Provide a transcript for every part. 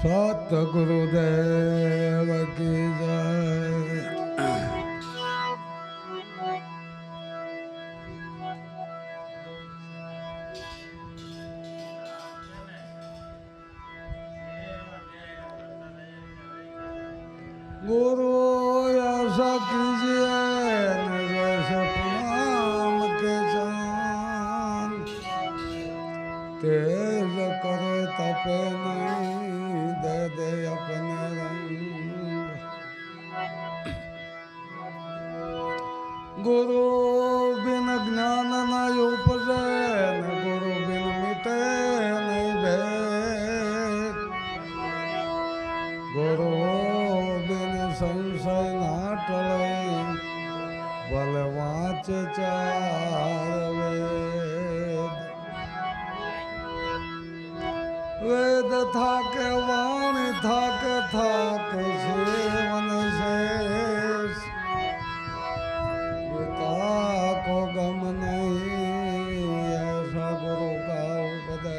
સતગુરુદેવ કી જય गुरु ऐसा कीजिए न जैसे पुराण के चांद तेज करे तपे દર્દ અપના રંગ ગુરુ બિન જ્ઞાન ના ઉપજે ગુરુ બિન મિટે નહીં ભેદ ગુરુ બિન સંશય ના ટળે ભલે વાંચે ચાર વેદ થાક, વાણી થાક થાક, જીવન શેષ. પિતા કો ગમ નહીં, એસા ગુરુ કા ઉપદેશ.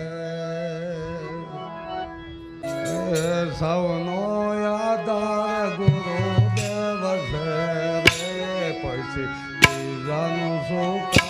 સૌનો યાદાર ગુરુ દેવ છે પછી બીજાનું શું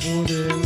borders.